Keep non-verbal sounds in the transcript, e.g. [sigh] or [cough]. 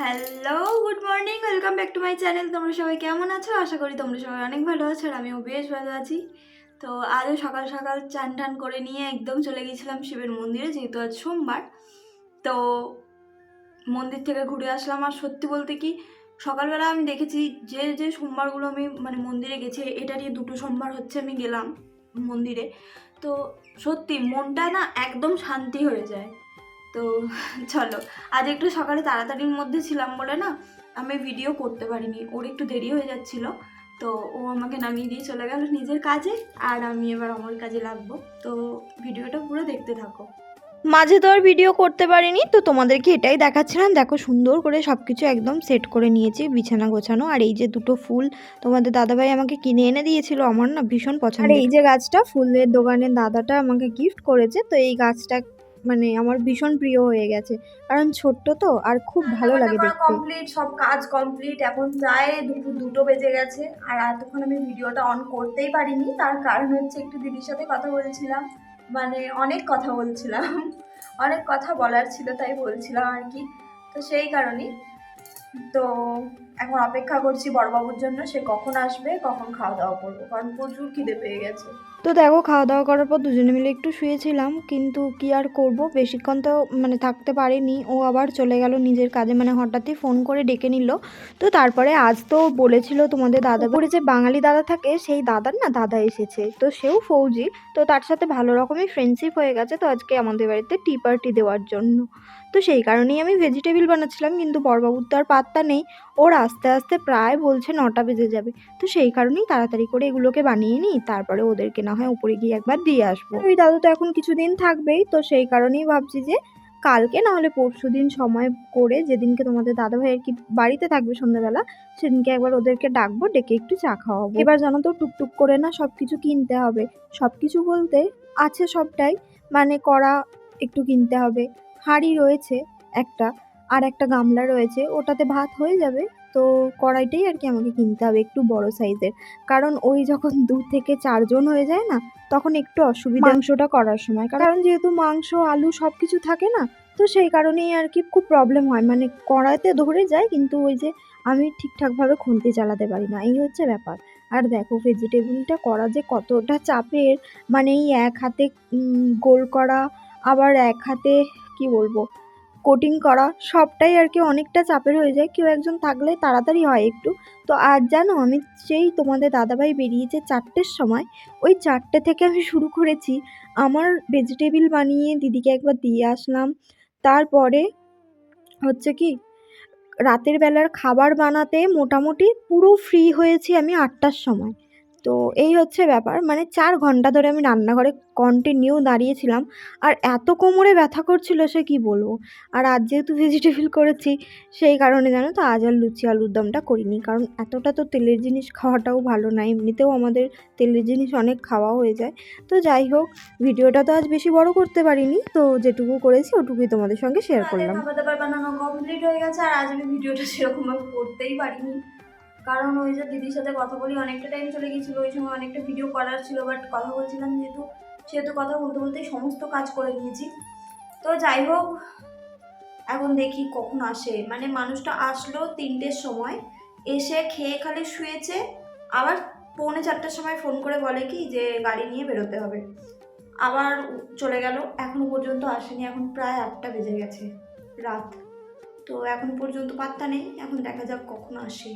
Hello good morning welcome back to my channel তোমরা সবাই কেমন আছো? আশা করি তোমরা সবাই অনেক ভালো আছো আর আমিও বেশ ভালো আছি। তো আজও সকাল সকাল চান টান করে নিয়ে একদম চলে গেছিলাম শিবের মন্দিরে, যেহেতু আজ সোমবার। তো মন্দির থেকে ঘুরে আসলাম আর সত্যি বলতে কি, সকালবেলা আমি দেখেছি যে যে সোমবারগুলো আমি মানে মন্দিরে গেছি, এটা নিয়ে দুটো সোমবার হচ্ছে আমি গেলাম মন্দিরে। তো সত্যি মনটা না একদম শান্তি হয়ে যায়। তো চলো আজ একটু সকালে তাড়াতাড়ির মধ্যে ছিলাম বলে না আমি ভিডিও করতে পারিনি ওর একটু দেরি হয়ে যাচ্ছিল তো ও আমাকে নামিয়ে দিয়ে চলে গেল নিজের কাজে আর আমি এবার আমার কাজে লাগবো তো ভিডিওটা পুরো দেখতে থাকো। মাঝে তো আর ভিডিও করতে পারিনি তো তোমাদেরকে এটাই দেখাচ্ছিলাম দেখো সুন্দর করে সব কিছু একদম সেট করে নিয়েছি বিছানা গোছানো আর এই যে দুটো ফুল তোমাদের দাদাভাই আমাকে কিনে এনে দিয়েছিল আমার না ভীষণ পছন্দ আর এই যে গাছটা ফুলের দোকানের দাদাটা আমাকে গিফট করেছে তো এই গাছটা মানে আমার ভীষণ প্রিয় হয়ে গেছে। কারণ ছোট্ট তো আর খুব ভালো লাগে দেখতে। কমপ্লিট সব কাজ কমপ্লিট এখন প্রায় দুটো দুটো বেজে গেছে আর এতক্ষণ আমি ভিডিওটা অন করতেই পারিনি তার কারণ হচ্ছে একটু দিদির সাথে কথা বলছিলাম মানে অনেক কথা বলছিলাম [laughs] অনেক কথা বলার ছিল তাই বলছিলাম আর কি তো সেই কারণেই তো এখন অপেক্ষা করছি বড়বাবুর জন্য, সে কখন আসবে, কখন খাওয়া দাওয়া করব, কারণ প্রচুর খিদে পেয়ে গেছে। তো দেখো খাওয়া দাওয়া করার পর দুজনে মিলে একটু শুয়েছিলাম, কিন্তু কি আর করব? বেশিক্ষণ তো মানে থাকতে পারিনি। ও আবার চলে গেল নিজের কাজে মানে হঠাৎই ফোন করে ডেকে নিল। তো তারপরে আজ তো বলেছিল তোমাদের দাদা বলে যে বাঙালি দাদা থাকে, সেই দাদার না দাদা এসেছে। তো সেও ফৌজি, তো তার সাথে ভালো রকমই ফ্রেন্ডশিপ হয়ে গেছে, তো আজকে আমাদের বাড়িতে টি পার্টি দেওয়ার জন্য। তো সেই কারণেই আমি ভেজিটেবিল বানাচ্ছিলাম, কিন্তু বড়বাবুর তো আর পাত্তা নেই। ওর আস্তে আস্তে প্রায় বলছে নটা বেজে যাবে। তো সেই কারণেই তাড়াতাড়ি করে এগুলোকে বানিয়ে নিই, তারপরে ওদেরকে না হয় উপরে গিয়ে একবার দিয়ে আসব। ওই দাদু তো এখন কিছুদিন থাকবেই, তো সেই কারণেই ভাবছি যে কালকে না হলে পরশু দিন সময় করে যেদিনকে তোমাদের দাদা ভাই আর কি বাড়িতে থাকবে সন্ধ্যাবেলা, সেদিনকে একবার ওদেরকে ডাকবো, ডেকে একটু চা খাওয়াবো। এবার জানো তো টুকটুক করে না সব কিছু কিনতে হবে। সব কিছু বলতে আছে সবটাই মানে কড়া একটু কিনতে হবে। হাঁড়ি রয়েছে একটা, আর একটা গামলা রয়েছে, ওটাতে ভাত হয়ে যাবে। তো কড়াইটাই আর কি আমাকে কিনতে হবে একটু বড় সাইজের। কারণ ওই যখন দু থেকে চারজন হয়ে যায় না তখন একটু অসুবিধা মাংসটা করার সময়। কারণ যেহেতু মাংস আলু সব কিছু থাকে না তো সেই কারণেই আর কি খুব প্রবলেম হয়। মানে কড়াইতে ধরে যায় কিন্তু ওই যে আমি ঠিকঠাকভাবে খুন্তি চালাতে পারি না। এই হচ্ছে ব্যাপার। আর দেখো ভেজিটেবিলটা করা যে কতটা চাপের মানে এই এক হাতে গোল করা আবার এক হাতে কি বলব কোটিং করা, সবটাই আর কি অনেকটা চাপের হয়ে যায়। কেউ একজন থাকলে তাড়াতাড়ি হয় একটু। তো আজ জানো, আমি সেই তোমাদের দাদাভাই বেরিয়েছে চারটের সময়, ওই চারটে থেকে আমি শুরু করেছি। আমার ভেজিটেবিল বানিয়ে দিদিকে একবার দিয়ে আসলাম। তারপরে হচ্ছে কি, রাতের বেলার খাবার বানাতে মোটামুটি পুরো ফ্রি হয়েছি আমি আটটার সময়। তো এই হচ্ছে ব্যাপার। মানে চার ঘণ্টা ধরে আমি রান্নাঘরে কন্টিনিউ দাঁড়িয়েছিলাম। আর এত কোমরে ব্যথা করছিল সে কি বলব? আর আজ যেহেতু ভেজিটেবিল করেছি সেই কারণে জানো তো আজ আর লুচি আলুর দমটা করিনি। কারণ এতটা তো তেলের জিনিস খাওয়াটাও ভালো না। এমনিতেও আমাদের তেলের জিনিস অনেক খাওয়া হয়ে যায়। তো যাই হোক ভিডিওটা তো আজ বেশি বড় করতে পারিনি। তো যেটুকু করেছি ওটুকুই তোমাদের সঙ্গে শেয়ার করলাম। খাবার দাবার বানানো কমপ্লিট হয়ে গেছে। আর আজ আমি ভিডিওটা সেরকমভাবে করতেই পারিনি। কারণ ওই যে দিদির সাথে কথা বলি, অনেকটা টাইম চলে গেছিল ওই সময় অনেকটা ভিডিও করার ছিল বাট কথা বলছিলাম যেহেতু, সেহেতু কথা বলতে বলতেই সমস্ত কাজ করে নিয়েছি। তো যাই হোক, এখন দেখি কখন আসে। মানে মানুষটা আসলো তিনটের সময়, এসে খেয়ে খালি শুয়েছে, আবার পৌনে চারটার সময় ফোন করে বলে কি যে গাড়ি নিয়ে বেরোতে হবে। আবার চলে গেল, এখনও পর্যন্ত আসেনি, এখন প্রায় আটটা বেজে গেছে, রাত। তো এখন পর্যন্ত পাত্তা নেই, এখন দেখা যাক কখন আসে।